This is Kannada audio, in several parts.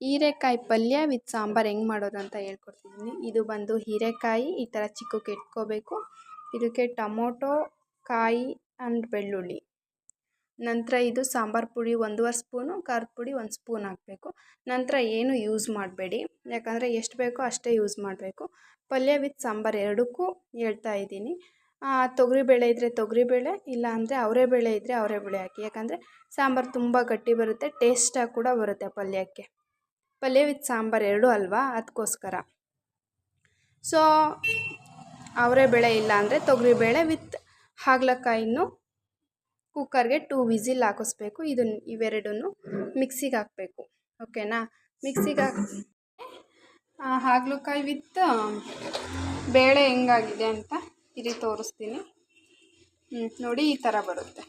ಹೀರೆಕಾಯಿ ಪಲ್ಯ ವಿತ್ ಸಾಂಬಾರು ಹೆಂಗೆ ಮಾಡೋದು ಅಂತ ಹೇಳ್ಕೊಡ್ತಿದ್ದೀನಿ. ಇದು ಬಂದು ಹೀರೆಕಾಯಿ ಈ ಥರ ಚಿಕ್ಕಕ್ಕೆ ಇಟ್ಕೋಬೇಕು. ಇದಕ್ಕೆ ಟೊಮೊಟೊ, ಕಾಯಿ ಆ್ಯಂಡ್ ಬೆಳ್ಳುಳ್ಳಿ. ನಂತರ ಇದು ಸಾಂಬಾರು ಪುಡಿ ಒಂದೂವರೆ ಸ್ಪೂನು, ಖಾರದ ಪುಡಿ ಒಂದು ಸ್ಪೂನ್ ಹಾಕಬೇಕು. ನಂತರ ಏನು ಯೂಸ್ ಮಾಡಬೇಡಿ. ಯಾಕಂದರೆ ಎಷ್ಟು ಬೇಕೋ ಅಷ್ಟೇ ಯೂಸ್ ಮಾಡಬೇಕು. ಪಲ್ಯ ವಿತ್ ಸಾಂಬಾರು ಎರಡಕ್ಕೂ ಹೇಳ್ತಾ ಇದ್ದೀನಿ. ತೊಗರಿಬೇಳೆ ಇದ್ದರೆ ತೊಗರಿಬೇಳೆ ಇಲ್ಲ ಅಂದರೆ ಅವರೆಬೇಳೆ ಇದ್ದರೆ ಅವರೆಬೇಳೆ ಹಾಕಿ. ಯಾಕಂದರೆ ಸಾಂಬಾರು ತುಂಬ ಗಟ್ಟಿ ಬರುತ್ತೆ, ಟೇಸ್ಟಾಗಿ ಕೂಡ ಬರುತ್ತೆ ಪಲ್ಯಕ್ಕೆ. ಪಲ್ಯ ವಿತ್ ಸಾಂಬಾರು ಎರಡೂ ಅಲ್ವಾ? ಅದಕ್ಕೋಸ್ಕರ ಸೊ ಅವರೆಬೇಳೆ ಇಲ್ಲ ಅಂದರೆ ತೊಗರಿಬೇಳೆ ವಿತ್ ಹಾಗಲಕಾಯಿನೂ ಕುಕ್ಕರ್ಗೆ ಟೂ ವಿಸಿಲ್ ಹಾಕಿಸ್ಬೇಕು. ಇದನ್ನು ಇವೆರಡನ್ನು ಮಿಕ್ಸಿಗೆ ಹಾಕಬೇಕು. ಓಕೆನಾ? ಮಿಕ್ಸಿಗೆ ಹಾಕಿ ಹಾಗಲಕಾಯಿ ವಿತ್ ಬೇಳೆ ಹೆಂಗಾಗಿದೆ ಅಂತ ಇಲ್ಲಿ ತೋರಿಸ್ತೀನಿ. ನೋಡಿ ಈ ಥರ ಬರುತ್ತೆ.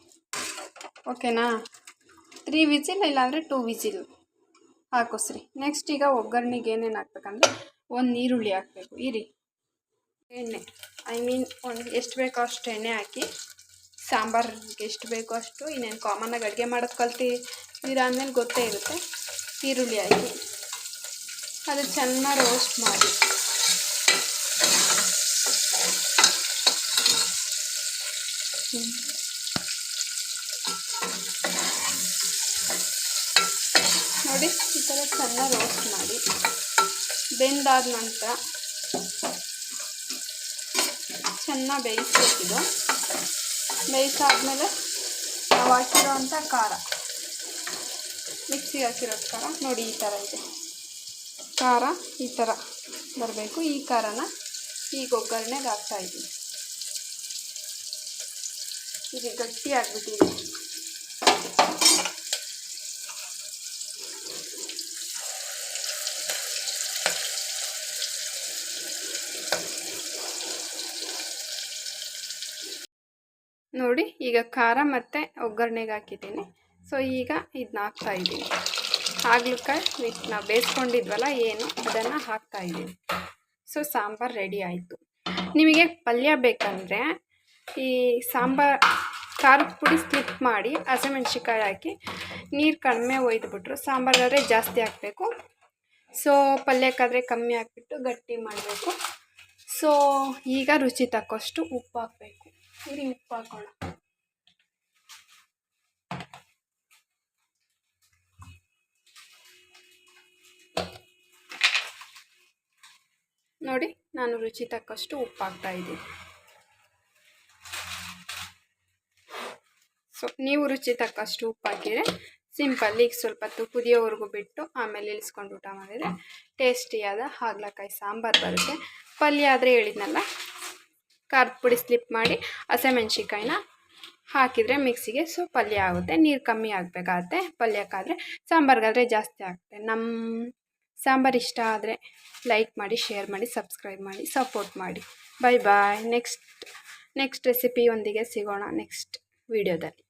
ಓಕೆನಾ? ತ್ರೀ ವಿಸಿಲ್ ಇಲ್ಲಾಂದರೆ ಟೂ ವಿಸಿಲ್. ಹಾಕಿಸ್ರಿ. ನೆಕ್ಸ್ಟ್ ಈಗ ಒಗ್ಗರಣೆಗೆ ಏನೇನು ಹಾಕ್ಬೇಕಂದ್ರೆ ಒಂದು ಈರುಳ್ಳಿ ಹಾಕಬೇಕು. ಇರಿ. ಎಣ್ಣೆ. ಐ ಮೀನ್ ಒಂದು ಎಷ್ಟು ಬೇಕೋ ಅಷ್ಟು ಎಣ್ಣೆ ಹಾಕಿ ಸಾಂಬಾರಿಗೆ ಎಷ್ಟು ಬೇಕೋ ಅಷ್ಟು ಇನ್ನೇನು ಕಾಮನ್ನಾಗಿ ಅಡುಗೆ ಮಾಡೋದು ಕಲ್ತಿದ್ದೀರ ಅಂದಮೇಲೆ ಗೊತ್ತೇ ಇರುತ್ತೆ. ಈರುಳ್ಳಿ ಹಾಕಿ. ಅದು ಚೆನ್ನಾಗಿ ರೋಸ್ಟ್ ಮಾಡಿ. ನೋಡಿ ಈ ಥರ ಚೆನ್ನಾಗಿ ರೋಸ್ಟ್ ಮಾಡಿ ಬೆಂದಾದ ನಂತರ ಚೆನ್ನಾಗಿ ಬೇಯಿಸ್ಬೇಕಿದು. ಬೇಯಿಸಾದ್ಮೇಲೆ ನಾವು ಹಾಕಿರೋವಂಥ ಖಾರ, ಮಿಕ್ಸಿಗೆ ಹಾಕಿರೋ ಖಾರ, ನೋಡಿ ಈ ಥರ ಇದೆ. ಖಾರ ಈ ಥರ ಬರಬೇಕು. ಈ ಖಾರನ ಈಗ ಒಗ್ಗರಣೆಗೆ ಹಾಕ್ತಾಯಿದ್ದೀನಿ ಇದು ಗಟ್ಟಿ ಆಗಿಬಿಟ್ಟಿದೆ. ನೋಡಿ, ಈಗ ಖಾರ ಮತ್ತು ಒಗ್ಗರಣೆಗೆ ಹಾಕಿದ್ದೀನಿ. ಸೊ ಈಗ ಇದನ್ನ ಹಾಕ್ತಾಯಿದ್ದೀನಿ ಹಾಗಲಕಾಯಿ ವಿತ್ ನಾವು ಬೇಯಿಸ್ಕೊಂಡಿದ್ವಲ್ಲ ಏನು ಅದನ್ನು ಹಾಕ್ತಾಯಿದ್ದೀನಿ ಸೊ ಸಾಂಬಾರು ರೆಡಿ ಆಯಿತು. ನಿಮಗೆ ಪಲ್ಯ ಬೇಕಂದರೆ ಈ ಸಾಂಬಾರು ಖಾರದ ಪುಡಿ ಸ್ಲಿಪ್ ಮಾಡಿ ಹಸಿಮೆಣ್ಸಿಕಾಯಿ ಹಾಕಿ, ನೀರು ಕಡಿಮೆ ಒಯ್ದುಬಿಟ್ರು ಸಾಂಬಾರಾದರೆ ಜಾಸ್ತಿ ಹಾಕಬೇಕು. ಸೊ ಪಲ್ಯಕ್ಕಾದರೆ ಕಮ್ಮಿ ಹಾಕಿಬಿಟ್ಟು ಗಟ್ಟಿ ಮಾಡಬೇಕು. ಸೊ ಈಗ ರುಚಿ ತಕ್ಕಷ್ಟು ಉಪ್ಪು ಹಾಕಬೇಕು. ಇಲ್ಲಿ ಉಪ್ಪು ಹಾಕೋಣ. ನೋಡಿ, ನಾನು ರುಚಿ ತಕ್ಕಷ್ಟು ಉಪ್ಪು ಹಾಕ್ತಾ ಇದ್ದೀನಿ. ಸೊ ನೀವು ರುಚಿ ತಕ್ಕಷ್ಟು ಉಪ್ಪು ಹಾಕಿದರೆ ಸಿಂಪಲ್ ಈಗ ಸ್ವಲ್ಪ ಹೊತ್ತು ಕುದಿಯೋವರೆಗೂ ಬಿಟ್ಟು ಆಮೇಲೆ ಇಳಿಸ್ಕೊಂಡು ಊಟ ಮಾಡಿದರೆ ಟೇಸ್ಟಿಯಾದ ಹಾಗಲಕಾಯಿ ಸಾಂಬಾರು ಬರುತ್ತೆ. ಪಲ್ಯ ಆದರೆ ಹೇಳಿದ್ನಲ್ಲ ಖಾರದ ಪುಡಿ ಸ್ಲಿಪ್ ಮಾಡಿ ಹಸಿಮೆಣ್ಸಿಕಾಯಿನ ಹಾಕಿದರೆ ಮಿಕ್ಸಿಗೆ ಸೊ ಪಲ್ಯ ಆಗುತ್ತೆ. ನೀರು ಕಮ್ಮಿ ಆಗಬೇಕಾಗತ್ತೆ. ಪಲ್ಯಕ್ಕಾದರೆ ಸಾಂಬಾರ್ಗಾದರೆ ಜಾಸ್ತಿ ಆಗುತ್ತೆ ನಮ್ಮ ಸಾಂಬಾರು ಇಷ್ಟ ಆದರೆ ಲೈಕ್ ಮಾಡಿ ಶೇರ್ ಮಾಡಿ ಸಬ್ಸ್ಕ್ರೈಬ್ ಮಾಡಿ ಸಪೋರ್ಟ್ ಮಾಡಿ. ಬಾಯ್ ಬಾಯ್ ನೆಕ್ಸ್ಟ್ ನೆಕ್ಸ್ಟ್ ರೆಸಿಪಿಯೊಂದಿಗೆ ಸಿಗೋಣ ನೆಕ್ಸ್ಟ್ ವೀಡಿಯೋದಲ್ಲಿ